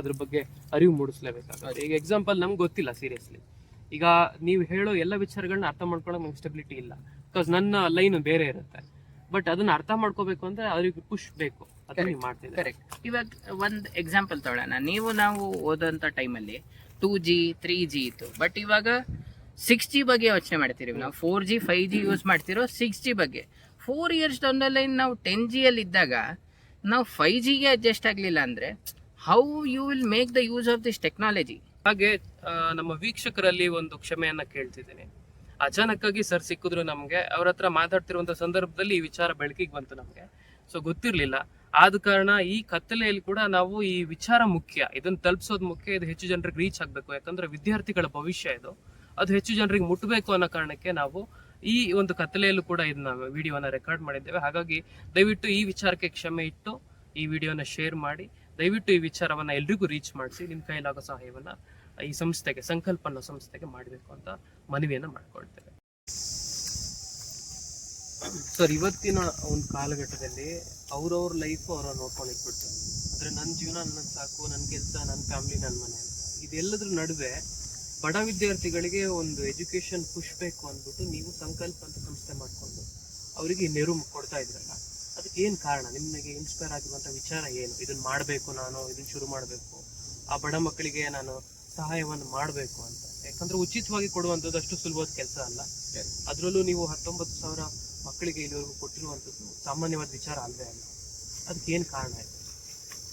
ಅದ್ರ ಬಗ್ಗೆ ಅರಿವು ಮೂಡಿಸ್ಲೇಬೇಕಾಗುತ್ತೆ. ಈಗ ಎಕ್ಸಾಂಪಲ್ ನಮ್ಗೆ ಗೊತ್ತಿಲ್ಲ ಸೀರಿಯಸ್ಲಿ ಈಗ ನೀವು ಹೇಳೋ ಎಲ್ಲ ವಿಚಾರಗಳನ್ನ ಅರ್ಥ ಮಾಡ್ಕೊಳಕ್ ನಮ್ಗೆ ಸ್ಟೆಬಿಲಿಟಿ ಇಲ್ಲ. ಬಿಕಾಸ್ ನನ್ನ ಲೈನ್ ಬೇರೆ ಇರುತ್ತೆ. ಬಟ್ ಅದನ್ನ ಅರ್ಥ ಮಾಡ್ಕೋಬೇಕು ಅಂದ್ರೆ ಅವ್ರಿಗೆ ಖುಷ್ ಬೇಕು. ಅದನ್ನ ನೀವು ಮಾಡ್ತಿದ್ದಾರೆ. ಕರೆಕ್ಟ್ ಇವಾಗ ಒಂದು ಎಕ್ಸಾಂಪಲ್ ತಗೊಳ್ಳೋಣ. ನೀವು ನಾವು ಓದೋಂಥ ಟೈಮಲ್ಲಿ ಟೂ ಜಿ ತ್ರೀ ಜಿ ಇತ್ತು. ಬಟ್ ಇವಾಗ ಸಿಕ್ಸ್ ಜಿ ಬಗ್ಗೆ ಯೋಚನೆ ಮಾಡ್ತೀರಿ. ನಾವು four G five G use ಮಾಡ್ತಿರೋ ಸಿಕ್ಸ್ ಜಿ ಬಗ್ಗೆ. Four years down the line ನಾವು ಟೆನ್ ಜಿಯಲ್ಲಿ ಇದ್ದಾಗ ನಾವು ಫೈವ್ ಜಿಗೆ ಅಡ್ಜಸ್ಟ್ ಆಗಲಿಲ್ಲ ಅಂದರೆ how you will make the use of this technology ಹಾಗೆ ನಮ್ಮ ವೀಕ್ಷಕರಲ್ಲಿ ಒಂದು ಕ್ಷಮೆಯನ್ನ ಕೇಳ್ತಿದ್ದೀನಿ. ಅಚಾನಕ್ಕಾಗಿ ಸರ್ ಸಿಕ್ಕಿದ್ರು ನಮಗೆ, ಅವ್ರ ಹತ್ರ ಮಾತಾಡ್ತಿರುವಂತ ಸಂದರ್ಭದಲ್ಲಿ ಈ ವಿಚಾರ ಬೆಳಕಿಗೆ ಬಂತು ನಮಗೆ. ಸೊ ಗೊತ್ತಿರಲಿಲ್ಲ. ಆದ ಕಾರಣ ಈ ಕತ್ತಲೆಯಲ್ಲಿ ಕೂಡ ನಾವು ಈ ವಿಚಾರ ಮುಖ್ಯ. ಇದನ್ನ ತಲುಪಿಸೋದು ಮುಖ್ಯ. ಇದು ಹೆಚ್ಚು ಜನರಿಗೆ ರೀಚ್ ಆಗಬೇಕು. ಯಾಕಂದ್ರೆ ವಿದ್ಯಾರ್ಥಿಗಳ ಭವಿಷ್ಯ ಇದು. ಅದು ಹೆಚ್ಚು ಜನರಿಗೆ ಮುಟ್ಟಬೇಕು ಅನ್ನೋ ಕಾರಣಕ್ಕೆ ನಾವು ಈ ಒಂದು ಕತ್ತಲೆಯಲ್ಲೂ ಕೂಡ ಇದನ್ನ ವಿಡಿಯೋನ ರೆಕಾರ್ಡ್ ಮಾಡಿದ್ದೇವೆ. ಹಾಗಾಗಿ ದಯವಿಟ್ಟು ಈ ವಿಚಾರಕ್ಕೆ ಕ್ಷಮೆ ಇಟ್ಟು ಈ ವಿಡಿಯೋನ ಶೇರ್ ಮಾಡಿ. ದಯವಿಟ್ಟು ಈ ವಿಚಾರವನ್ನ ಎಲ್ರಿಗೂ ರೀಚ್ ಮಾಡಿಸಿ ನಿಮ್ಮ ಕೈಲಾಗೋ ಸಹಾಯವನ್ನ ಈ ಸಂಸ್ಥೆಗೆ ಸಂಕಲ್ಪ ಅನ್ನೋ ಸಂಸ್ಥೆಗೆ ಮಾಡಬೇಕು ಅಂತ ಮನವಿಯನ್ನ ಮಾಡ್ಕೊಳ್ತೇವೆ. ಸರ್, ಇವತ್ತಿನ ಒಂದು ಕಾಲಘಟ್ಟದಲ್ಲಿ ಅವ್ರವ್ರ ಲೈಫ್ ಅವ್ರ ನೋಡ್ಕೊಂಡು ಇಟ್ಬಿಡ್ತಾರೆ ಅಂದ್ರೆ ನನ್ನ ಜೀವನ ನನ್ನ ಸಾಕು ನನ್ನ ಕೆಲಸ ನನ್ನ ಫ್ಯಾಮಿಲಿ ನನ್ನ ಮನೆ ಅಂತ. ಇದೆಲ್ಲದ್ರ ನಡುವೆ ಬಡ ವಿದ್ಯಾರ್ಥಿಗಳಿಗೆ ಒಂದು ಎಜುಕೇಶನ್ ಪುಷ್ಬೇಕು ಅಂದ್ಬಿಟ್ಟು ನೀವು ಸಂಕಲ್ಪ ಅಂತ ಸಂಸ್ಥೆ ಮಾಡಿಕೊಂಡು ಅವರಿಗೆ ನೆರವು ಕೊಡ್ತಾ ಇದ್ರಲ್ಲ. ಅದಕ್ಕೆ ಏನು ಕಾರಣ? ನಿಮಗೆ ಇನ್ಸ್ಪೈರ್ ಆಗಿರುವಂಥ ವಿಚಾರ ಏನು? ಇದನ್ನ ಮಾಡಬೇಕು ನಾನು ಇದನ್ನು ಶುರು ಮಾಡಬೇಕು. ಆ ಬಡ ಮಕ್ಕಳಿಗೆ ನಾನು ಸಹಾಯವನ್ನು ಮಾಡಬೇಕು ಅಂತ. ಯಾಕಂದ್ರೆ ಉಚಿತವಾಗಿ ಕೊಡುವಂಥದ್ದು ಅಷ್ಟು ಸುಲಭವಾದ ಕೆಲಸ ಅಲ್ಲ. ಅದರಲ್ಲೂ ನೀವು ಹತ್ತೊಂಬತ್ತು ಸಾವಿರ ಮಕ್ಕಳಿಗೆ ಇಲ್ಲಿವರೆಗೂ ಕೊಟ್ಟಿರುವಂಥದ್ದು ಸಾಮಾನ್ಯವಾದ ವಿಚಾರ ಅಲ್ಲದೆ ಅಲ್ಲ. ಅದಕ್ಕೆ ಏನು ಕಾರಣ ಇದೆ?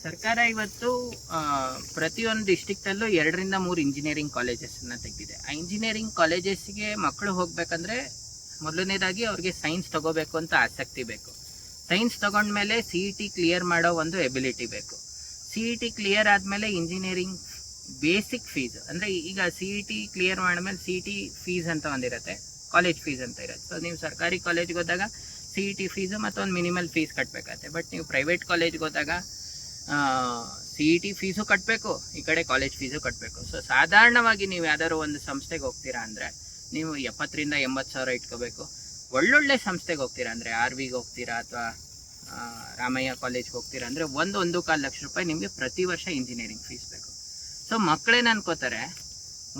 ಸರ್ಕಾರ ಇವತ್ತು ಪ್ರತಿಯೊಂದು ಡಿಸ್ಟಿಕ್ಟಲ್ಲೂ ಎರಡರಿಂದ ಮೂರು ಇಂಜಿನಿಯರಿಂಗ್ ಕಾಲೇಜಸ್ನ ತೆಗೆದಿದೆ. ಆ ಇಂಜಿನಿಯರಿಂಗ್ ಕಾಲೇಜಸ್ಗೆ ಮಕ್ಕಳು ಹೋಗಬೇಕಂದ್ರೆ ಮೊದಲನೇದಾಗಿ ಅವ್ರಿಗೆ ಸೈನ್ಸ್ ತಗೋಬೇಕು ಅಂತ ಆಸಕ್ತಿ ಬೇಕು. ಸೈನ್ಸ್ ತಗೊಂಡ್ಮೇಲೆ ಸಿ ಇ ಟಿ ಕ್ಲಿಯರ್ ಮಾಡೋ ಒಂದು ಎಬಿಲಿಟಿ ಬೇಕು. ಸಿ ಇ ಟಿ ಕ್ಲಿಯರ್ ಆದಮೇಲೆ ಇಂಜಿನಿಯರಿಂಗ್ ಬೇಸಿಕ್ ಫೀಸ್ ಅಂದರೆ ಈಗ ಸಿ ಇ ಟಿ ಕ್ಲಿಯರ್ ಮಾಡಿದ್ಮೇಲೆ ಸಿ ಇ ಟಿ ಫೀಸ್ ಅಂತ ಒಂದಿರುತ್ತೆ. ಕಾಲೇಜ್ ಫೀಸ್ ಅಂತ ಇರುತ್ತೆ. ಸೊ ನೀವು ಸರ್ಕಾರಿ ಕಾಲೇಜ್ಗೆ ಹೋದಾಗ ಸಿ ಇ ಟಿ ಫೀಸು ಮತ್ತೊಂದು ಮಿನಿಮಲ್ ಫೀಸ್ ಕಟ್ಟಬೇಕಾಗತ್ತೆ ಬಟ್ ನೀವು ಪ್ರೈವೇಟ್ ಕಾಲೇಜ್ಗೆ ಹೋದಾಗ ಸಿ ಇ ಟಿ ಫೀಸು ಕಟ್ಟಬೇಕು ಈ ಕಡೆ ಕಾಲೇಜ್ ಫೀಸು ಕಟ್ಟಬೇಕು ಸೊ ಸಾಧಾರಣವಾಗಿ ನೀವು ಯಾವ್ದಾದ್ರು ಒಂದು ಸಂಸ್ಥೆಗೆ ಹೋಗ್ತೀರಾ ಅಂದರೆ, ನೀವು ಎಪ್ಪತ್ತರಿಂದ ಎಂಬತ್ತು ಸಾವಿರ ಇಟ್ಕೋಬೇಕು. ಒಳ್ಳೊಳ್ಳೆ ಸಂಸ್ಥೆಗೆ ಹೋಗ್ತೀರಾ? ಅಂದರೆ ಆರ್ ವಿಗೆ ಹೋಗ್ತೀರಾ ಅಥವಾ ರಾಮಯ್ಯ ಕಾಲೇಜ್ಗೆ ಹೋಗ್ತೀರಾ? ಅಂದರೆ ಒಂದು ಒಂದು ಕಾಲು ಲಕ್ಷ ರೂಪಾಯಿ ನಿಮಗೆ ಪ್ರತಿ ವರ್ಷ ಇಂಜಿನಿಯರಿಂಗ್ ಫೀಸ್ ಬೇಕು. ಸೊ ಮಕ್ಕಳೇನು ಅನ್ಕೋತಾರೆ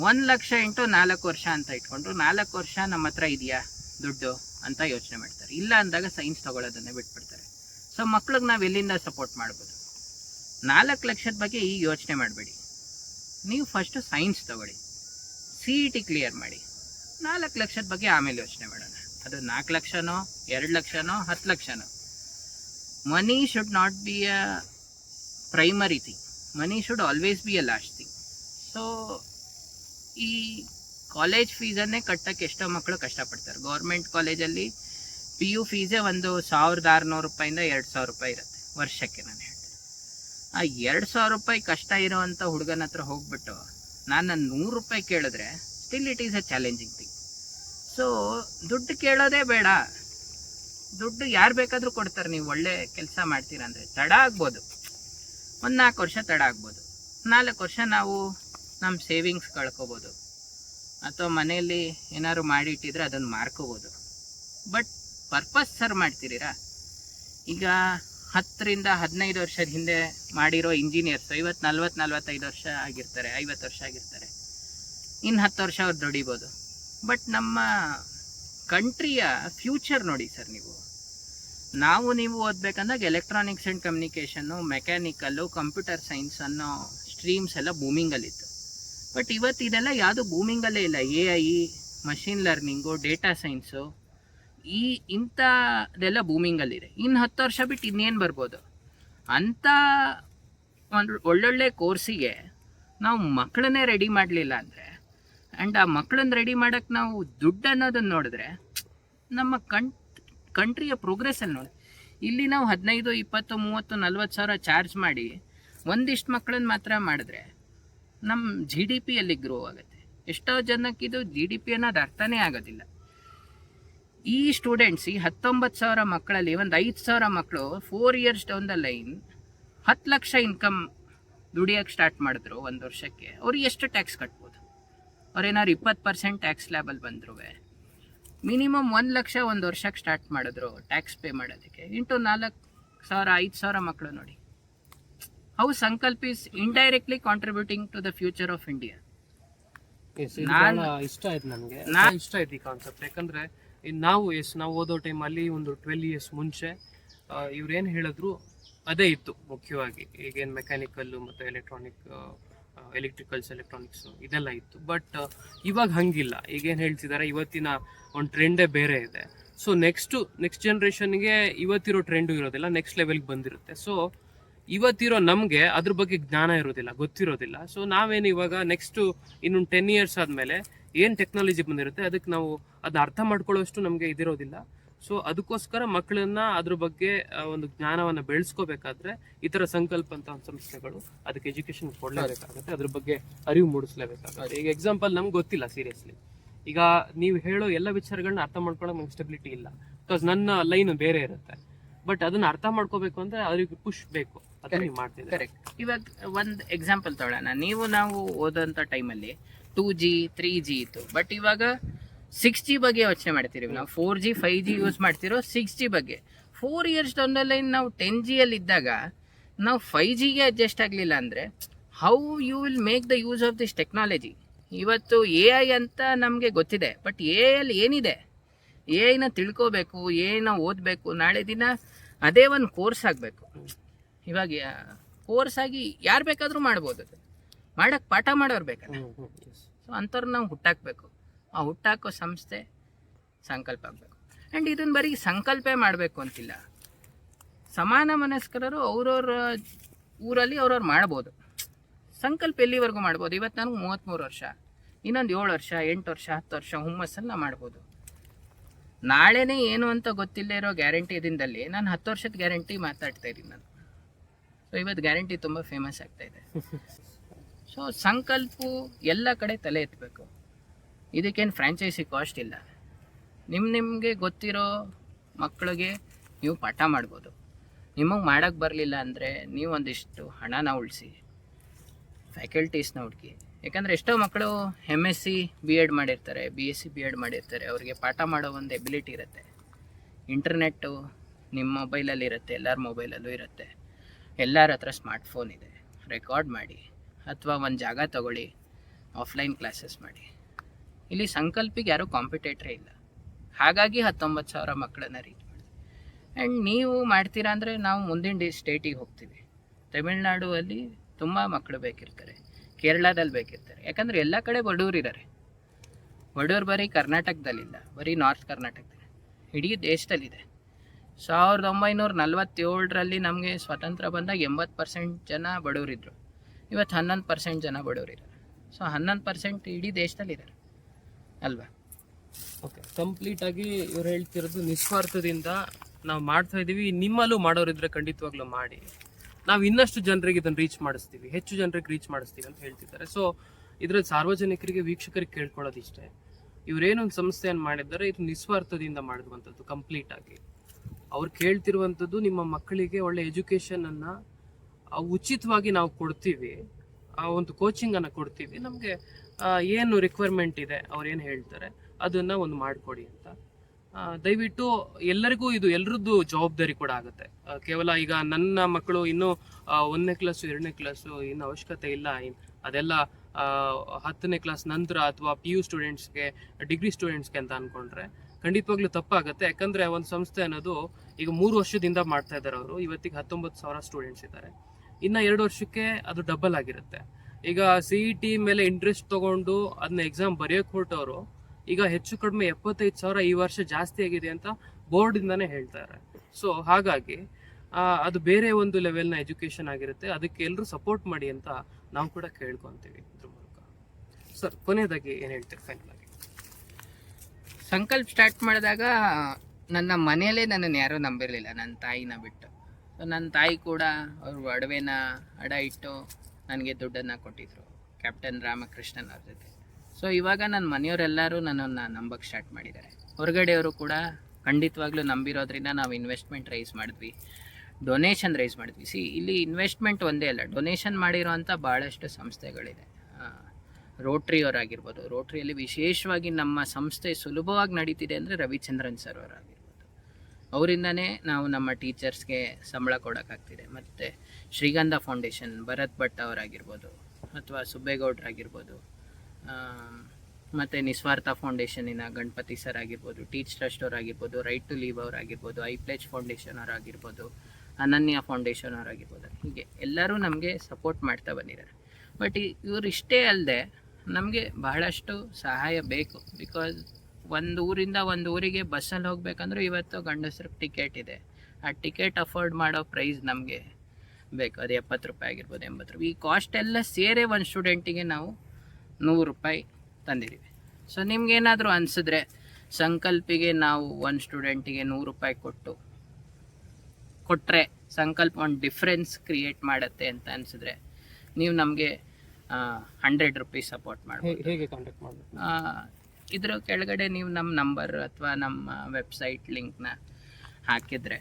ಒಂದು ಲಕ್ಷ ಇಂಟು ನಾಲ್ಕು ವರ್ಷ ಅಂತ ಇಟ್ಕೊಂಡ್ರು, ನಾಲ್ಕು ವರ್ಷ ನಮ್ಮ ಹತ್ರ ಇದೆಯಾ ದುಡ್ಡು ಅಂತ ಯೋಚನೆ ಮಾಡ್ತಾರೆ. ಇಲ್ಲ ಅಂದಾಗ ಸೈನ್ಸ್ ತೊಗೊಳೋದನ್ನೇ ಬಿಟ್ಬಿಡ್ತಾರೆ. ಸೊ ಮಕ್ಳಿಗೆ ನಾವು ಎಲ್ಲಿಂದ ಸಪೋರ್ಟ್ ಮಾಡ್ಬೋದು? ನಾಲ್ಕು ಲಕ್ಷದ ಬಗ್ಗೆ ಈಗ ಯೋಚನೆ ಮಾಡಬೇಡಿ. ನೀವು ಫಸ್ಟು ಸೈನ್ಸ್ ತಗೊಳ್ಳಿ. ಸಿ ಇ ಟಿ ಕ್ಲಿಯರ್ ಮಾಡಿ. ನಾಲ್ಕು ಲಕ್ಷದ ಬಗ್ಗೆ ಆಮೇಲೆ ಯೋಚನೆ ಮಾಡೋಣ. ಅದು ನಾಲ್ಕು ಲಕ್ಷನೋ, ಎರಡು ಲಕ್ಷನೋ, ಹತ್ತು ಲಕ್ಷನೋ. Money should not be a primary thing money should always be a last thing so ಈ ಕಾಲೇಜ್ ಫೀಸನ್ನೇ ಕಟ್ಟಕ್ಕೆ ಎಷ್ಟೋ ಮಕ್ಕಳು ಕಷ್ಟಪಡ್ತಾರೆ. ಗೌರ್ಮೆಂಟ್ ಕಾಲೇಜಲ್ಲಿ ಪಿ ಯು ಫೀಸೇ ಒಂದು ಸಾವಿರದ ಆರುನೂರು ರೂಪಾಯಿಂದ ಎರಡು ಸಾವಿರ ರೂಪಾಯಿ ಇರುತ್ತೆ ವರ್ಷಕ್ಕೆ ನಾನು ಹೇಳ್ತೀನಿ ಆ ಎರಡು ಸಾವಿರ ರೂಪಾಯಿ ಕಷ್ಟ ಇರೋವಂಥ ಹುಡುಗನ ಹತ್ರ ಹೋಗ್ಬಿಟ್ಟು ನಾನು ನೂರು ರೂಪಾಯಿ ಕೇಳಿದ್ರೆ still it is a challenging thing so ದುಡ್ಡು ಕೇಳೋದೇ ಬೇಡ. ದುಡ್ಡು ಯಾರು ಬೇಕಾದರೂ ಕೊಡ್ತಾರೆ. ನೀವು ಒಳ್ಳೆ ಕೆಲಸ ಮಾಡ್ತೀರ ಅಂದರೆ ತಡ ಆಗ್ಬೋದು. ಒಂದು ನಾಲ್ಕು ವರ್ಷ ತಡ ಆಗ್ಬೋದು. ನಾಲ್ಕು ವರ್ಷ ನಾವು ನಮ್ಮ ಸೇವಿಂಗ್ಸ್ ಕಳ್ಕೋಬೋದು. ಅಥವಾ ಮನೆಯಲ್ಲಿ ಏನಾದ್ರು ಮಾಡಿಟ್ಟಿದ್ರೆ ಅದನ್ನು ಮಾರ್ಕೋಬೋದು. ಬಟ್ ಪರ್ಪಸ್ ಸರ್ ಮಾಡ್ತೀರಾ ಈಗ ಹತ್ತರಿಂದ ಹದಿನೈದು ವರ್ಷದ ಹಿಂದೆ ಮಾಡಿರೋ ಇಂಜಿನಿಯರ್ಸ್ ಐವತ್ತು ನಲ್ವತ್ತು ನಲ್ವತ್ತೈದು ವರ್ಷ ಆಗಿರ್ತಾರೆ, ಐವತ್ತು ವರ್ಷ ಆಗಿರ್ತಾರೆ. ಇನ್ನು ಹತ್ತು ವರ್ಷ ಅವ್ರು ದುಡಿಬೋದು. ಬಟ್ ನಮ್ಮ ಕಂಟ್ರಿಯ ಫ್ಯೂಚರ್ ನೋಡಿ ಸರ್ ನೀವು. ನಾವು ನೀವು ಓದಬೇಕಂದಾಗ electronics and communication mechanical computer science ಅನ್ನೋ ಸ್ಟ್ರೀಮ್ಸ್ ಎಲ್ಲ ಬೂಮಿಂಗಲ್ಲಿತ್ತು ಬಟ್ ಇವತ್ತು ಇದೆಲ್ಲ ಯಾವುದು ಬೂಮಿಂಗಲ್ಲೇ ಇಲ್ಲ. A I machine learning data science ಈ ಇಂಥದೆಲ್ಲ ಬೂಮಿಂಗಲ್ಲಿದೆ ಇನ್ನು ಹತ್ತು ವರ್ಷ ಬಿಟ್ಟು ಇನ್ನೇನು ಬರ್ಬೋದು? ಅಂಥ ಒಂದು ಒಳ್ಳೊಳ್ಳೆ ಕೋರ್ಸಿಗೆ ನಾವು ಮಕ್ಕಳನ್ನೇ ರೆಡಿ ಮಾಡಲಿಲ್ಲ ಅಂದರೆ ಆ್ಯಂಡ್ ಆ ಮಕ್ಕಳನ್ನ ರೆಡಿ ಮಾಡೋಕ್ಕೆ ನಾವು ದುಡ್ಡು ಅನ್ನೋದನ್ನು ನೋಡಿದ್ರೆ, ನಮ್ಮ ಕಂ ಕಂಟ್ರಿಯ ಪ್ರೋಗ್ರೆಸ್ಸಲ್ಲಿ ನೋಡಿ. ಇಲ್ಲಿ ನಾವು ಹದಿನೈದು, ಇಪ್ಪತ್ತು, ಮೂವತ್ತು, ನಲ್ವತ್ತು ಸಾವಿರ ಚಾರ್ಜ್ ಮಾಡಿ ಒಂದಿಷ್ಟು ಮಕ್ಕಳನ್ನ ಮಾತ್ರ ಮಾಡಿದ್ರೆ ನಮ್ಮ ಜಿ ಡಿ ಪಿಯಲ್ಲಿ ಗ್ರೋ ಆಗುತ್ತೆ. ಎಷ್ಟೋ ಜನಕ್ಕೆ ಇದು ಜಿ ಡಿ ಪಿ ಅನ್ನೋದು ಅರ್ಥನೇ ಆಗೋದಿಲ್ಲ. ಈ ಸ್ಟೂಡೆಂಟ್ಸ್ ಈ ಹತ್ತೊಂಬತ್ತು ಸಾವಿರ ಮಕ್ಕಳಲ್ಲಿ ಒಂದು ಐದು ಸಾವಿರ ಮಕ್ಕಳು four years down the line ಹತ್ತು ಲಕ್ಷ ಇನ್ಕಮ್ ದುಡಿಯೋಕ್ಕೆ ಸ್ಟಾರ್ಟ್ ಮಾಡಿದ್ರು ಒಂದು ವರ್ಷಕ್ಕೆ. ಅವ್ರಿಗೆ ಎಷ್ಟು ಟ್ಯಾಕ್ಸ್ ಕಟ್ಬೋದು ಅವ್ರೇನಾದ್ರು ಇಪ್ಪತ್ತು ಪರ್ಸೆಂಟ್ ಟ್ಯಾಕ್ಸ್ ಲ್ಯಾಬಲ್ಲಿ ಬಂದ್ರು ಮಿನಿಮಮ್ ಒಂದು ಲಕ್ಷ ಒಂದು ವರ್ಷಕ್ಕೆ ಸ್ಟಾರ್ಟ್ ಮಾಡಿದ್ರು ಟ್ಯಾಕ್ಸ್ ಪೇ ಮಾಡೋದಕ್ಕೆ. ಇಂಟು ನಾಲ್ಕು ಸಾವಿರ ಐದು ಸಾವಿರ ಮಕ್ಕಳು ನೋಡಿ. How Sankalp is indirectly contributing to the future of India ಇಷ್ಟ ಆಯ್ತು ನನಗೆ. ನಾನು ಇಷ್ಟ ಆಯ್ತು ಈ ಕಾನ್ಸೆಪ್ಟ್ ಯಾಕಂದ್ರೆ ನಾವು ಎಸ್ ನಾವು ಓದೋ ಟೈಮಲ್ಲಿ ಒಂದು ಟ್ವೆಲ್ ಇಯರ್ಸ್ ಮುಂಚೆ ಇವ್ರೇನು ಹೇಳಿದ್ರು ಅದೇ ಇತ್ತು ಮುಖ್ಯವಾಗಿ. ಈಗೇನು ಮೆಕ್ಯಾನಿಕಲ್ಲು ಮತ್ತು ಎಲೆಕ್ಟ್ರಾನಿಕ್ ಎಲೆಕ್ಟ್ರಿಕಲ್ಸ್ ಎಲೆಕ್ಟ್ರಾನಿಕ್ಸ್ ಇದೆಲ್ಲ ಇತ್ತು. ಬಟ್ ಇವಾಗ ಹಂಗಿಲ್ಲ. ಈಗೇನು ಹೇಳ್ತಿದ್ದಾರೆ ಇವತ್ತಿನ ಒಂದು ಟ್ರೆಂಡೇ ಬೇರೆ ಇದೆ. ಸೊ ನೆಕ್ಸ್ಟು ನೆಕ್ಸ್ಟ್ ಜನ್ರೇಷನ್ಗೆ ಇವತ್ತಿರೋ ಟ್ರೆಂಡು ಇರೋದಿಲ್ಲ ನೆಕ್ಸ್ಟ್ ಲೆವೆಲ್ಗೆ ಬಂದಿರುತ್ತೆ. ಸೊ ಇವತ್ತಿರೋ ನಮಗೆ ಅದ್ರ ಬಗ್ಗೆ ಜ್ಞಾನ ಇರೋದಿಲ್ಲ, ಗೊತ್ತಿರೋದಿಲ್ಲ. ಸೊ ನಾವೇನು ಇವಾಗ ನೆಕ್ಸ್ಟು ಇನ್ನೊಂದು ಟೆನ್ ಇಯರ್ಸ್ ಆದಮೇಲೆ ಏನು ಟೆಕ್ನಾಲಜಿ ಬಂದಿರುತ್ತೆ, ಅದಕ್ಕೆ ನಾವು ಅದನ್ನ ಅರ್ಥ ಮಾಡ್ಕೊಳ್ಳೋಷ್ಟು ನಮಗೆ ಇದಿರೋದಿಲ್ಲ. ಸೊ ಅದಕ್ಕೋಸ್ಕರ ಮಕ್ಕಳನ್ನ ಅದ್ರ ಬಗ್ಗೆ ಒಂದು ಜ್ಞಾನವನ್ನು ಬೆಳೆಸ್ಕೋಬೇಕಾದ್ರೆ ಈ ತರ ಸಂಕಲ್ಪ ಅಂತ ಒಂದು ಸಂಸ್ಥೆಗಳು ಅದಕ್ಕೆ ಎಜುಕೇಶನ್ ಕೊಡಲೇಬೇಕಾಗುತ್ತೆ. ಅದ್ರ ಬಗ್ಗೆ ಅರಿವು ಮೂಡಿಸ್ಲೇಬೇಕಾಗುತ್ತೆ. ಈಗ ಎಕ್ಸಾಂಪಲ್ ನಮ್ಗೆ ಗೊತ್ತಿಲ್ಲ ಸೀರಿಯಸ್ಲಿ ಈಗ ನೀವು ಹೇಳೋ ಎಲ್ಲ ವಿಚಾರಗಳನ್ನ ಅರ್ಥ ಮಾಡ್ಕೊಳ್ಳೋ ನಮ್ಗೆ ಸ್ಟೆಬಿಲಿಟಿ ಇಲ್ಲ. ಬಿಕಾಸ್ ನನ್ನ ಲೈನ್ ಬೇರೆ ಇರುತ್ತೆ. ಬಟ್ ಅದನ್ನ ಅರ್ಥ ಮಾಡ್ಕೋಬೇಕು ಅಂದ್ರೆ ಅವ್ರಿಗೆ ಪುಷ್ ಬೇಕು. ಕರೆಕ್ಟ್ ಇವಾಗ ಒಂದ್ ಎಕ್ಸಾಂಪಲ್ ತಗೊಳ್ಳೋಣ ನೀವು ನಾವು ಓದಂತ ಟೈಮಲ್ಲಿ ಟೂ ಜಿ ತ್ರೀ ಜಿ ಇತ್ತು. ಬಟ್ ಇವಾಗ ಸಿಕ್ಸ್ ಜಿ ಬಗ್ಗೆ ಯೋಚನೆ ಮಾಡ್ತೀರಿ ನಾವು? Four G five G use ಮಾಡ್ತಿರೋ ಸಿಕ್ಸ್ ಜಿ ಬಗ್ಗೆ. Four years down the line ನಾವು ಟೆನ್ ಜಿಯಲ್ಲಿ ಇದ್ದಾಗ ನಾವು ಫೈವ್ ಜಿಗೆ ಅಡ್ಜಸ್ಟ್ ಆಗಲಿಲ್ಲ ಅಂದರೆ how you will make the use of this technology? ಇವತ್ತು ಎ ಐ ಅಂತ ನಮಗೆ ಗೊತ್ತಿದೆ ಬಟ್ ಎ ಐಯಲ್ಲಿ ಏನಿದೆ? ಎ ಐನ ತಿಳ್ಕೋಬೇಕು ಎ ಐನ ಓದಬೇಕು ನಾಳೆ ದಿನ ಅದೇ ಒಂದು ಕೋರ್ಸ್ ಆಗಬೇಕು. ಇವಾಗ ಕೋರ್ಸ್ ಆಗಿ ಯಾರು ಬೇಕಾದರೂ ಮಾಡ್ಬೋದು ಅದು. ಮಾಡಕ್ಕೆ ಪಾಠ ಮಾಡೋರು ಬೇಕಲ್ಲ ಸೊ ಅಂಥವ್ರು ನಾವು ಹುಟ್ಟಾಕಬೇಕು. ಆ ಹುಟ್ಟಾಕೋ ಸಂಸ್ಥೆ ಸಂಕಲ್ಪ ಆಗಬೇಕು. ಆ್ಯಂಡ್ ಇದನ್ನು ಬರೀ ಸಂಕಲ್ಪ ಮಾಡಬೇಕು ಅಂತಿಲ್ಲ. ಸಮಾನ ಮನಸ್ಕರರು ಅವ್ರವ್ರ ಊರಲ್ಲಿ ಅವ್ರವ್ರು ಮಾಡ್ಬೋದು. ಸಂಕಲ್ಪ ಎಲ್ಲಿವರೆಗೂ ಮಾಡ್ಬೋದು? ಇವತ್ತು ನನಗೆ ಮೂವತ್ತ್ಮೂರು ವರ್ಷ, ಇನ್ನೊಂದು ಏಳು ವರ್ಷ, ಎಂಟು ವರ್ಷ, ಹತ್ತು ವರ್ಷ ಹುಮ್ಮಸ್ಸನ್ನು ಮಾಡ್ಬೋದು. ನಾಳೆನೇ ಏನು ಅಂತ ಗೊತ್ತಿಲ್ಲದೆ ಇರೋ ಗ್ಯಾರಂಟಿ ದಿನದಲ್ಲಿ ನಾನು ಹತ್ತು ವರ್ಷದ ಗ್ಯಾರಂಟಿ ಮಾತಾಡ್ತಾ ಇದ್ದೀನಿ ನಾನು. ಸೊ ಇವತ್ತು ಗ್ಯಾರಂಟಿ ತುಂಬ ಫೇಮಸ್ ಆಗ್ತಾ ಇದೆ. ಸೊ ಸಂಕಲ್ಪ ಎಲ್ಲ ಕಡೆ ತಲೆ ಎತ್ತಬೇಕು ಇದಕ್ಕೇನು ಫ್ರ್ಯಾಂಚೈಸಿ ಕಾಸ್ಟ್ ಇಲ್ಲ. ನಿಮ್ಮ ನಿಮಗೆ ಗೊತ್ತಿರೋ ಮಕ್ಕಳಿಗೆ ನೀವು ಪಾಠ ಮಾಡ್ಬೋದು. ನಿಮಗೆ ಮಾಡೋಕ್ಕೆ ಬರಲಿಲ್ಲ ಅಂದರೆ ನೀವು ಒಂದಿಷ್ಟು ಹಣನ ಉಳಿಸಿ ಫ್ಯಾಕಲ್ಟೀಸ್ನ ಹುಡುಕಿ. ಯಾಕಂದರೆ ಎಷ್ಟೋ ಮಕ್ಕಳು M S C B Ed ಮಾಡಿರ್ತಾರೆ B S C B Ed ಮಾಡಿರ್ತಾರೆ, ಅವರಿಗೆ ಪಾಠ ಮಾಡೋ ಒಂದು ಎಬಿಲಿಟಿ ಇರುತ್ತೆ. ಇಂಟರ್ನೆಟ್ಟು ನಿಮ್ಮ ಮೊಬೈಲಲ್ಲಿ ಇರುತ್ತೆ, ಎಲ್ಲರ ಮೊಬೈಲಲ್ಲೂ ಇರುತ್ತೆ. ಎಲ್ಲರ ಹತ್ರ ಸ್ಮಾರ್ಟ್ಫೋನ್ ಇದೆ. ರೆಕಾರ್ಡ್ ಮಾಡಿ, ಅಥವಾ ಒಂದು ಜಾಗ ತಗೊಳ್ಳಿ ಆಫ್ಲೈನ್ ಕ್ಲಾಸಸ್ ಮಾಡಿ. ಇಲ್ಲಿ ಸಂಕಲ್ಪಿಗೆ ಯಾರೂ ಕಾಂಪಿಟೇಟ್ರೇ ಇಲ್ಲ. ಹಾಗಾಗಿ ಹತ್ತೊಂಬತ್ತು ಸಾವಿರ ಮಕ್ಕಳನ್ನ ರೀಚ್ ಆ್ಯಂಡ್ ನೀವು ಮಾಡ್ತೀರಾ ಅಂದರೆ ನಾವು ಮುಂದಿನ ಡಿ ಸ್ಟೇಟಿಗೆ ಹೋಗ್ತೀವಿ. ತಮಿಳ್ನಾಡು ಅಲ್ಲಿ ತುಂಬ ಮಕ್ಕಳು ಬೇಕಿರ್ತಾರೆ. ಕೇರಳದಲ್ಲಿ ಬೇಕಿರ್ತಾರೆ. ಯಾಕಂದರೆ ಎಲ್ಲ ಕಡೆ ಬಡವ್ರು ಇದ್ದಾರೆ ಬಡವ್ರು ಬರೀ ಕರ್ನಾಟಕದಲ್ಲಿಲ್ಲ, ಬರೀ ನಾರ್ತ್ ಕರ್ನಾಟಕದಲ್ಲಿ. ಇಡೀ ದೇಶದಲ್ಲಿದೆ. ಸಾವಿರದ ಒಂಬೈನೂರ ನಲ್ವತ್ತೇಳರಲ್ಲಿ ನಮಗೆ ಸ್ವತಂತ್ರ ಬಂದಾಗ ಎಂಬತ್ತು ಪರ್ಸೆಂಟ್ ಜನ ಬಡವರಿದ್ದರು ಇವತ್ತು ಹನ್ನೊಂದು ಪರ್ಸೆಂಟ್ ಜನ ಬಡವರಿದ್ದಾರೆ. ಸೊ ಹನ್ನೊಂದು ಪರ್ಸೆಂಟ್ ಇಡೀ ದೇಶದಲ್ಲಿದ್ದಾರೆ. ಅಲ್ವಾ? ಓಕೆ ಕಂಪ್ಲೀಟ್ ಆಗಿ ಇವ್ರು ಹೇಳ್ತಿರೋದು ನಿಸ್ವಾರ್ಥದಿಂದ ನಾವು ಮಾಡ್ತಾ ಇದ್ದೀವಿ ನಿಮ್ಮಲ್ಲೂ ಮಾಡೋರಿದ್ರೆ ಖಂಡಿತವಾಗ್ಲೂ ಮಾಡಿ. ನಾವು ಇನ್ನಷ್ಟು ಜನರಿಗೆ ಇದನ್ನು ರೀಚ್ ಮಾಡಿಸ್ತೀವಿ. ಹೆಚ್ಚು ಜನರಿಗೆ ರೀಚ್ ಮಾಡಿಸ್ತೀವಿ ಅಂತ ಹೇಳ್ತಿದ್ದಾರೆ. ಸೊ ಇದ್ರಲ್ಲಿ ಸಾರ್ವಜನಿಕರಿಗೆ, ವೀಕ್ಷಕರಿಗೆ ಕೇಳ್ಕೊಳ್ಳೋದು ಇಷ್ಟೇ ಇವ್ರೇನೊಂದು ಸಂಸ್ಥೆಯನ್ನು ಮಾಡಿದ್ದಾರೆ, ಇದು ನಿಸ್ವಾರ್ಥದಿಂದ ಮಾಡಿರುವಂಥದ್ದು ಕಂಪ್ಲೀಟ್ ಆಗಿ. ಅವ್ರು ಕೇಳ್ತಿರುವಂಥದ್ದು ನಿಮ್ಮ ಮಕ್ಕಳಿಗೆ ಒಳ್ಳೆ ಎಜುಕೇಷನನ್ನು ಉಚಿತವಾಗಿ ನಾವು ಕೊಡ್ತೀವಿ. ಆ ಒಂದು ಕೋಚಿಂಗನ್ನು ಕೊಡ್ತೀವಿ. ನಮಗೆ ಏನು ರಿಕ್ವೈರ್ಮೆಂಟ್ ಇದೆ, ಅವ್ರು ಏನು ಹೇಳ್ತಾರೆ, ಅದನ್ನು ಒಂದು ಮಾಡಿಕೊಡಿ ಅಂತ. ದಯವಿಟ್ಟು ಎಲ್ಲರಿಗೂ ಇದು ಎಲ್ಲರದ್ದು ಜವಾಬ್ದಾರಿ ಕೂಡ ಆಗುತ್ತೆ. ಕೇವಲ ಈಗ ನನ್ನ ಮಕ್ಕಳು ಇನ್ನೂ ಒಂದನೇ ಕ್ಲಾಸು ಎರಡನೇ ಕ್ಲಾಸು ಇನ್ನು ಅವಶ್ಯಕತೆ ಇಲ್ಲ. ಅದೆಲ್ಲ ಹತ್ತನೇ ಕ್ಲಾಸ್ ನಂತರ ಅಥವಾ ಪಿ ಯು ಸ್ಟೂಡೆಂಟ್ಸ್ಗೆ ಡಿಗ್ರಿ ಸ್ಟೂಡೆಂಟ್ಸ್ಗೆ ಅಂತ ಅನ್ಕೊಂಡ್ರೆ ಖಂಡಿತವಾಗ್ಲೂ ತಪ್ಪಾಗುತ್ತೆ. ಯಾಕಂದರೆ ಒಂದು ಸಂಸ್ಥೆ ಅನ್ನೋದು ಈಗ ಮೂರು ವರ್ಷದಿಂದ ಮಾಡ್ತಾ ಇದ್ದಾರೆ ಅವರು. ಇವತ್ತಿಗೆ ಹತ್ತೊಂಬತ್ತು ಸಾವಿರ ಸ್ಟೂಡೆಂಟ್ಸ್ ಇದ್ದಾರೆ. ಇನ್ನು ಎರಡು ವರ್ಷಕ್ಕೆ ಅದು ಡಬಲ್ ಆಗಿರುತ್ತೆ. ಈಗ ಸಿ ಇ ಟಿ ಮೇಲೆ ಇಂಟ್ರೆಸ್ಟ್ ತಗೊಂಡು ಅದನ್ನ ಎಕ್ಸಾಮ್ ಬರೆಯೋಕೆ ಹೊರಟವರು, ಈಗ ಹೆಚ್ಚು ಕಡಿಮೆ ಎಪ್ಪತ್ತೈದು ಸಾವಿರ ಈ ವರ್ಷ ಜಾಸ್ತಿ ಆಗಿದೆ ಅಂತ ಬೋರ್ಡ್ ಇಂದಾನೆ ಹೇಳ್ತಾರೆ ಸೊ ಹಾಗಾಗಿ ಅದು ಬೇರೆ ಒಂದು ಲೆವೆಲ್ನ ಎಜುಕೇಶನ್ ಆಗಿರುತ್ತೆ. ಅದಕ್ಕೆ ಎಲ್ಲರೂ ಸಪೋರ್ಟ್ ಮಾಡಿ ಅಂತ ನಾವು ಕೂಡ ಕೇಳ್ಕೊತೀವಿ ಇದ್ರ ಮೂಲಕ. ಸರ್ ಕೊನೆಯದಾಗಿ ಏನು ಹೇಳ್ತೀರಿ ಫೈನಲ್ ಸಂಕಲ್ಪ ಸ್ಟಾರ್ಟ್ ಮಾಡಿದಾಗ, ನನ್ನ ಮನೆಯಲ್ಲೇ ನನ್ನನ್ನು ಯಾರೂ ನಂಬಿರಲಿಲ್ಲ. ನನ್ನ ತಾಯಿನ ಬಿಟ್ಟು. ನನ್ನ ತಾಯಿ ಕೂಡ ಅವ್ರ ಒಡವೆನ ಅಡ ಇಟ್ಟು ನನಗೆ ದುಡ್ಡನ್ನು ಕೊಟ್ಟಿದ್ರು. ಕ್ಯಾಪ್ಟನ್ ರಾಮಕೃಷ್ಣನ್ ಅವ್ರ ಜೊತೆ. ಸೊ ಇವಾಗ ನನ್ನ ಮನೆಯವರೆಲ್ಲರೂ ನನ್ನನ್ನು ನಂಬಕ್ಕೆ ಸ್ಟಾರ್ಟ್ ಮಾಡಿದ್ದಾರೆ. ಹೊರಗಡೆಯವರು ಕೂಡ ಖಂಡಿತವಾಗ್ಲೂ ನಂಬಿರೋದ್ರಿಂದ ನಾವು ಇನ್ವೆಸ್ಟ್ಮೆಂಟ್ ರೈಸ್ ಮಾಡಿದ್ವಿ. ಡೊನೇಷನ್ ರೈಸ್ ಮಾಡಿದ್ವಿ. ಸಿ ಇಲ್ಲಿ ಇನ್ವೆಸ್ಟ್ಮೆಂಟ್ ಒಂದೇ ಅಲ್ಲ ಡೊನೇಷನ್ ಮಾಡಿರೋವಂಥ ಭಾಳಷ್ಟು ಸಂಸ್ಥೆಗಳಿದೆ. ರೋಟ್ರಿಯವರಾಗಿರ್ಬೋದು ರೋಟ್ರಿಯಲ್ಲಿ ವಿಶೇಷವಾಗಿ ನಮ್ಮ ಸಂಸ್ಥೆ ಸುಲಭವಾಗಿ ನಡೀತಿದೆ ಅಂದರೆ ರವಿಚಂದ್ರನ್ ಸರ್ ಅವರಾಗಿರ್ಬೋದು. ಅವರಿಂದನೇ ನಾವು ನಮ್ಮ ಟೀಚರ್ಸ್ಗೆ ಸಂಬಳ ಕೊಡೋಕ್ಕಾಗ್ತಿದೆ. ಮತ್ತು ಶ್ರೀಗಂಧ ಫೌಂಡೇಶನ್, ಭರತ್ ಭಟ್ ಅವರಾಗಿರ್ಬೋದು, ಅಥವಾ ಸುಬ್ಬೇಗೌಡರಾಗಿರ್ಬೋದು ಮತ್ತು ನಿಸ್ವಾರ್ಥ ಫೌಂಡೇಶನಿನ ಗಣಪತಿ ಸರ್ ಆಗಿರ್ಬೋದು, ಟೀಚ್ ಟ್ರಸ್ಟ್ ಅವರಾಗಿರ್ಬೋದು, ರೈಟ್ ಟು ಲೀವ್ ಅವರಾಗಿರ್ಬೋದು, ಐ ಪ್ಲೇಜ್ ಫೌಂಡೇಶನ್ ಅವರಾಗಿರ್ಬೋದು, ಅನನ್ಯ ಫೌಂಡೇಶನ್ ಅವರಾಗಿರ್ಬೋದು, ಹೀಗೆ ಎಲ್ಲರೂ ನಮಗೆ ಸಪೋರ್ಟ್ ಮಾಡ್ತಾ ಬಂದಿದ್ದಾರೆ. ಬಟ್ ಇವರು ಇಷ್ಟೇ ಅಲ್ಲದೆ ನಮಗೆ ಬಹಳಷ್ಟು ಸಹಾಯ ಬೇಕು, ಬಿಕಾಸ್ ಒಂದು ಊರಿಂದ ಒಂದು ಊರಿಗೆ ಬಸ್ಸಲ್ಲಿ ಹೋಗ್ಬೇಕಂದ್ರೆ ಇವತ್ತು ಗಂಡಸ್ರಿಗೆ ಟಿಕೆಟ್ ಇದೆ. ಆ ಟಿಕೆಟ್ ಅಫೋರ್ಡ್ ಮಾಡೋ ಪ್ರೈಸ್ ನಮಗೆ ಬೇಕು. ಅದು ಎಪ್ಪತ್ತು ರೂಪಾಯಿ ಆಗಿರ್ಬೋದು ಎಂಬತ್ತು ರೂಪಾಯಿ. ಈ ಕಾಸ್ಟ್ ಎಲ್ಲ ಸೇರೆ ಒಂದು ಸ್ಟೂಡೆಂಟಿಗೆ ನಾವು ನೂರು ರೂಪಾಯಿ ತಂದಿದ್ದೀವಿ. ಸೊ ನಿಮ್ಗೇನಾದರೂ ಅನಿಸಿದ್ರೆ ಸಂಕಲ್ಪಿಗೆ ನಾವು ಒಂದು ಸ್ಟೂಡೆಂಟಿಗೆ ನೂರು ರೂಪಾಯಿ ಕೊಟ್ಟು ಕೊಟ್ಟರೆ ಸಂಕಲ್ಪ ಒಂದು ಡಿಫ್ರೆನ್ಸ್ ಕ್ರಿಯೇಟ್ ಮಾಡುತ್ತೆ ಅಂತ ಅನಿಸಿದ್ರೆ ನೀವು ನಮಗೆ ಹಂಡ್ರೆಡ್ ರುಪೀಸ್ ಸಪೋರ್ಟ್ ಮಾಡ್ಬೋದು. ಹೇಗೆ ಕಾಂಟ್ಯಾಕ್ಟ್ ಮಾಡಬೇಕು ಇದ್ರ ಕೆಳಗಡೆ ನೀವು ನಮ್ಮ ನಂಬರ್ ಅಥವಾ ನಮ್ಮ ವೆಬ್ಸೈಟ್ ಲಿಂಕ್ನ ಹಾಕಿದರೆ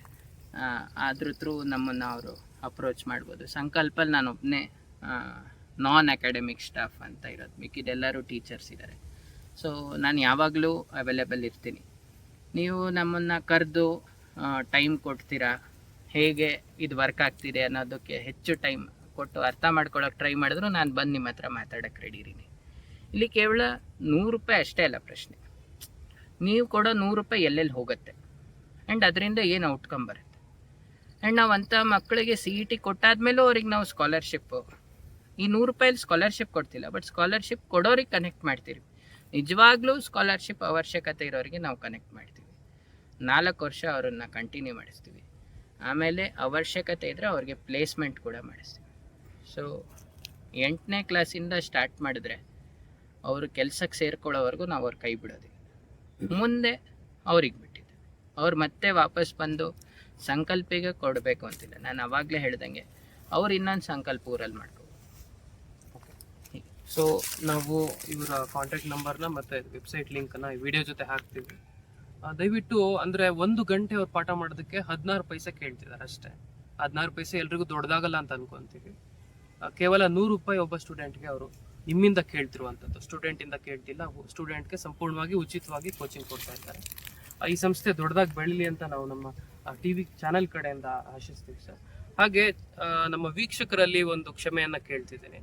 ಅದ್ರ ಥ್ರೂ ನಮ್ಮನ್ನು ಅವರು ಅಪ್ರೋಚ್ ಮಾಡ್ಬೋದು. ಸಂಕಲ್ಪಲ್ಲಿ ನಾನು ಒಬ್ಬನೇ ನಾನ್ ಅಕಾಡೆಮಿಕ್ ಸ್ಟಾಫ್ ಅಂತ ಇರೋದು ಮಿಕ್ಕಿದೆಲ್ಲರೂ ಟೀಚರ್ಸ್ ಇದ್ದಾರೆ ಸೊ ನಾನು ಯಾವಾಗಲೂ ಅವೈಲೇಬಲ್ ಇರ್ತೀನಿ. ನೀವು ನಮ್ಮನ್ನು ಕರೆದು ಟೈಮ್ ಕೊಡ್ತೀರಾ? ಹೇಗೆ ಇದು ವರ್ಕ್ ಆಗ್ತಿದೆ ಅನ್ನೋದಕ್ಕೆ ಹೆಚ್ಚು ಟೈಮ್ ಕೊಟ್ಟು ಅರ್ಥ ಮಾಡ್ಕೊಳ್ಳೋಕೆ ಟ್ರೈ ಮಾಡಿದ್ರು ನಾನು ಬಂದು ನಿಮ್ಮ ಹತ್ರ ಮಾತಾಡೋಕ್ಕೆ ರೆಡಿ ಇದ್ದೀನಿ. ಇಲ್ಲಿ ಕೇವಲ ನೂರು ರೂಪಾಯಿ ಅಷ್ಟೇ ಅಲ್ಲ ಪ್ರಶ್ನೆ. ನೀವು ಕೊಡೋ ನೂರು ರೂಪಾಯಿ ಎಲ್ಲೆಲ್ಲಿ ಹೋಗುತ್ತೆ? ಆ್ಯಂಡ್ ಅದರಿಂದ ಏನು ಔಟ್ಕಮ್ ಬರುತ್ತೆ? ಆ್ಯಂಡ್ ನಾವು ಅಂಥ ಮಕ್ಕಳಿಗೆ ಸಿ ಇ ಟಿ ಕೊಟ್ಟಾದ್ಮೇಲೂ ಅವ್ರಿಗೆ ನಾವು ಸ್ಕಾಲರ್ಶಿಪ್ಪು ಈ ನೂರು ರೂಪಾಯಲ್ಲಿ ಸ್ಕಾಲರ್ಶಿಪ್ ಕೊಡ್ತಿಲ್ಲ ಬಟ್ ಸ್ಕಾಲರ್ಶಿಪ್ ಕೊಡೋರಿಗೆ ಕನೆಕ್ಟ್ ಮಾಡ್ತೀವಿ. ನಿಜವಾಗ್ಲೂ ಸ್ಕಾಲರ್ಶಿಪ್ ಅವಶ್ಯಕತೆ ಇರೋರಿಗೆ ನಾವು ಕನೆಕ್ಟ್ ಮಾಡ್ತೀವಿ. ನಾಲ್ಕು ವರ್ಷ ಅವರನ್ನು ಕಂಟಿನ್ಯೂ ಮಾಡಿಸ್ತೀವಿ. ಆಮೇಲೆ ಅವಶ್ಯಕತೆ ಇದ್ದರೆ ಅವ್ರಿಗೆ ಪ್ಲೇಸ್ಮೆಂಟ್ ಕೂಡ ಮಾಡಿಸ್ತೀವಿ. ಸೊ ಎಂಟನೇ ಕ್ಲಾಸಿಂದ ಸ್ಟಾರ್ಟ್ ಮಾಡಿದ್ರೆ ಅವರು ಕೆಲಸಕ್ಕೆ ಸೇರ್ಕೊಳ್ಳೋವರೆಗೂ ನಾವು ಅವ್ರ ಕೈ ಬಿಡೋದಿಲ್ಲ. ಮುಂದೆ ಅವ್ರಿಗೆ ಬಿಟ್ಟಿದ್ದೆ. ಅವ್ರು ಮತ್ತೆ ವಾಪಸ್ ಬಂದು ಸಂಕಲ್ಪಿಗೆ ಕೊಡಬೇಕು ಅಂತಿಲ್ಲ ನಾನು ಅವಾಗಲೇ ಹೇಳ್ದಂಗೆ. ಅವ್ರು ಇನ್ನೊಂದು ಸಂಕಲ್ಪ ಊರಲ್ಲಿ ಮಾಡ್ಕೋ. ಸೊ ನಾವು ಇವರ ಕಾಂಟ್ಯಾಕ್ಟ್ ನಂಬರ್ನ ಮತ್ತು ವೆಬ್ಸೈಟ್ ಲಿಂಕನ್ನು ಈ ವಿಡಿಯೋ ಜೊತೆ ಹಾಕ್ತೀವಿ. ದಯವಿಟ್ಟು ಅಂದರೆ ಒಂದು ಗಂಟೆ ಅವ್ರು ಪಾಠ ಮಾಡೋದಕ್ಕೆ ಹದಿನಾರು ಪೈಸೆ ಕೇಳ್ತಿದ್ದಾರೆ ಅಷ್ಟೇ. ಹದಿನಾರು ಪೈಸೆ ಎಲ್ರಿಗೂ ದೊಡ್ಡದಾಗಲ್ಲ ಅಂತ ಅನ್ಕೊಂತೀವಿ. ಕೇವಲ ನೂರು ರೂಪಾಯಿ ಒಬ್ಬ ಸ್ಟೂಡೆಂಟ್ಗೆ ಅವರು ನಿಮ್ಮಿಂದ ಕೇಳ್ತಿರುವಂಥದ್ದು. ಸ್ಟೂಡೆಂಟಿಂದ ಕೇಳ್ತಿಲ್ಲ ಸ್ಟೂಡೆಂಟ್ಗೆ ಸಂಪೂರ್ಣವಾಗಿ ಉಚಿತವಾಗಿ ಕೋಚಿಂಗ್ ಕೊಡ್ತಾ ಇದ್ದಾರೆ. ಈ ಸಂಸ್ಥೆ ದೊಡ್ಡದಾಗಿ ಬೆಳೀಲಿ ಅಂತ ನಾವು ನಮ್ಮ ಟಿ ವಿ ಚಾನೆಲ್ ಕಡೆಯಿಂದ ಆಶಿಸ್ತೀವಿ ಸರ್. ಹಾಗೆ ನಮ್ಮ ವೀಕ್ಷಕರಲ್ಲಿ ಒಂದು ಕ್ಷಮೆಯನ್ನ ಕೇಳ್ತಿದ್ದೀನಿ.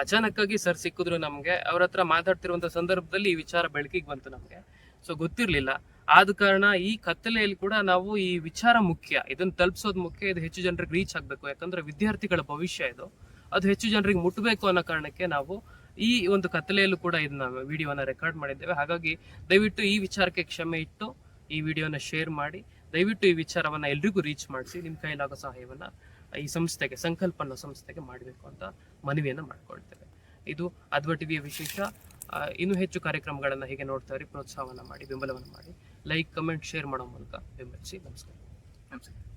ಅಚಾನಕ್ಕಾಗಿ ಸರ್ ಸಿಕ್ಕಿದ್ರು ನಮಗೆ, ಅವ್ರ ಹತ್ರ ಮಾತಾಡ್ತಿರುವಂತ ಸಂದರ್ಭದಲ್ಲಿ ಈ ವಿಚಾರ ಬೆಳಕಿಗೆ ಬಂತು ನಮಗೆ. ಸೊ ಗೊತ್ತಿರಲಿಲ್ಲ. ಆದ ಕಾರಣ ಈ ಕತ್ತಲೆಯಲ್ಲಿ ಕೂಡ ನಾವು ಈ ವಿಚಾರ ಮುಖ್ಯ, ಇದನ್ನ ತಲುಪಿಸೋದು ಮುಖ್ಯ, ಇದು ಹೆಚ್ಚು ಜನರಿಗೆ ರೀಚ್ ಆಗಬೇಕು. ಯಾಕಂದ್ರೆ ವಿದ್ಯಾರ್ಥಿಗಳ ಭವಿಷ್ಯ ಇದು. ಅದು ಹೆಚ್ಚು ಜನರಿಗೆ ಮುಟ್ಟಬೇಕು ಅನ್ನೋ ಕಾರಣಕ್ಕೆ ನಾವು ಈ ಒಂದು ಕತ್ತಲೆಯಲ್ಲೂ ಕೂಡ ಇದನ್ನ ವಿಡಿಯೋನ ರೆಕಾರ್ಡ್ ಮಾಡಿದ್ದೇವೆ. ಹಾಗಾಗಿ ದಯವಿಟ್ಟು ಈ ವಿಚಾರಕ್ಕೆ ಕ್ಷಮೆ ಇಟ್ಟು ಈ ವಿಡಿಯೋನ ಶೇರ್ ಮಾಡಿ. ದಯವಿಟ್ಟು ಈ ವಿಚಾರವನ್ನ ಎಲ್ರಿಗೂ ರೀಚ್ ಮಾಡಿಸಿ ನಿಮ್ಮ ಕೈಲಾಗೋ ಸಹಾಯವನ್ನು ಈ ಸಂಸ್ಥೆಗೆ ಸಂಕಲ್ಪ ಅನ್ನೋ ಸಂಸ್ಥೆಗೆ ಮಾಡಬೇಕು ಅಂತ ಮನವಿಯನ್ನು ಮಾಡ್ಕೊಳ್ತೇವೆ. ಇದು ಅದ್ವ ಟಿವಿಯ ವಿಶೇಷ. ಇನ್ನೂ ಹೆಚ್ಚು ಕಾರ್ಯಕ್ರಮಗಳನ್ನು ಹೇಗೆ ನೋಡ್ತಾ ಇರಿ, ಪ್ರೋತ್ಸಾಹವನ್ನು ಮಾಡಿ, ಬೆಂಬಲವನ್ನು ಮಾಡಿ. ಲೈಕ್ ಕಮೆಂಟ್ ಶೇರ್ ಮಾಡೋ ಮೂಲಕ ಬೆಂಬಲಿಸಿ, ನಮಸ್ಕಾರ. ನಮಸ್ಕಾರ.